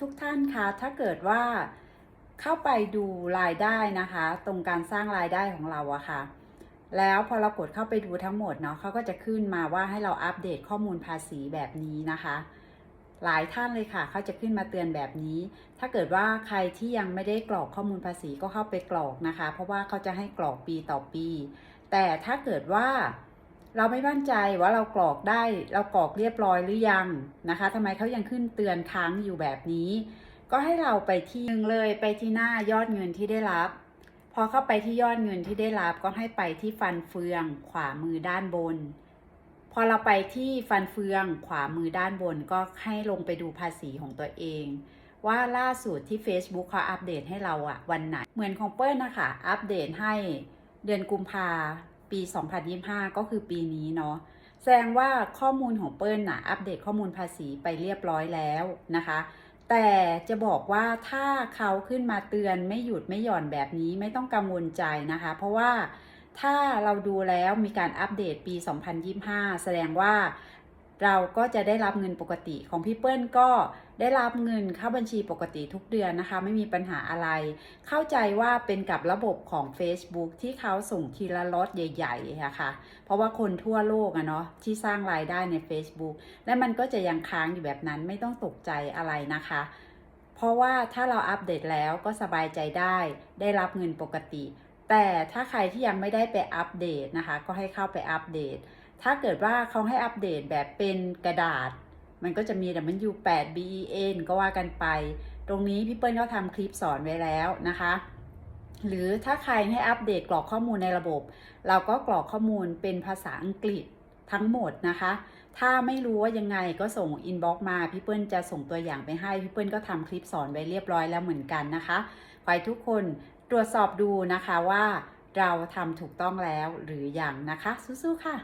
ทุกท่านคะถ้าเกิดว่าเข้าไปดูรายได้นะคะ ตรงการสร้างรายได้ของเราอะค่ะ แล้วพอเรากดเข้าไปดูทั้งหมดเนาะเขาก็จะขึ้นมาว่าให้เราอัปเดตข้อมูลภาษีแบบนี้นะคะ หลายท่านเลยค่ะเขาจะขึ้นมาเตือนแบบนี้ ถ้าเกิดว่าใครที่ยังไม่ได้กรอกข้อมูลภาษีก็เข้าไปกรอกนะคะ เพราะว่าเขาจะให้กรอกปีต่อปี แต่ถ้าเกิดว่า เราไม่มั่นใจว่าเรากรอกได้ เรากรอกเรียบร้อยหรือยังนะคะทำไมเขายังขึ้นเตือนค้างอยู่แบบนี้ ก็ให้เราไปที่หนึ่งเลยไปที่หน้ายอดเงินที่ได้รับ พอเข้าไปที่ยอดเงินที่ได้รับก็ให้ไปที่ฟันเฟืองขวามือด้านบน พอเราไปที่ฟันเฟืองขวามือด้านบนก็ให้ลงไปดูภาษีของตัวเอง ว่าล่าสุดที่ Facebook เขาอัปเดตให้เราอะวันไหนเหมือนของเปิ้ลนะคะอัปเดตให้เดือนกุมภา ปี 2025 ก็คือปีนี้เนาะแสดงว่าข้อมูลของเปิ้ลน่ะอัปเดตข้อมูลภาษีไปเรียบร้อยแล้วนะคะ แต่จะบอกว่าถ้าเขาขึ้นมาเตือนไม่หยุดไม่หย่อนแบบนี้ไม่ต้องกังวลใจนะคะ เพราะว่าถ้าเราดูแล้วมีการอัปเดตปี 2025 แสดงว่า เราก็จะได้รับเงินปกติของพี่เปิ้ลก็ได้รับเงินเข้าบัญชีปกติทุกเดือนนะคะ ไม่มีปัญหาอะไร เข้าใจว่าเป็นกับระบบของ Facebook ที่เขาส่งทีละล็อตใหญ่ๆอะค่ะ เพราะว่าคนทั่วโลกอะเนาะที่สร้างรายได้ใน Facebook และมันก็จะยังค้างอยู่แบบนั้นไม่ต้องตกใจอะไรนะคะ เพราะว่าถ้าเราอัปเดตแล้วก็สบายใจได้ ได้รับเงินปกติ แต่ถ้าใครที่ยังไม่ได้ไปอัปเดตนะคะ ก็ให้เข้าไปอัปเดต ถ้าเกิดว่าเขาให้อัปเดตแบบเป็นกระดาษ มันก็จะมี W8 BEN ก็ว่ากันไป ตรงนี้พี่เปิ้ลก็ทำคลิปสอนไว้แล้วนะคะ หรือถ้าใครให้อัปเดตกรอกข้อมูลในระบบ เราก็กรอกข้อมูลเป็นภาษาอังกฤษทั้งหมดนะคะ ถ้าไม่รู้ว่ายังไงก็ส่งอินบ็อกมา พี่เปิ้ลจะส่งตัวอย่างไปให้ พี่เปิ้ลก็ทำคลิปสอนไว้เรียบร้อยแล้วเหมือนกันนะคะขอให้ทุกคนตรวจสอบดูนะคะว่าเราทำถูกต้องแล้วหรือยังนะคะสู้ๆค่ะ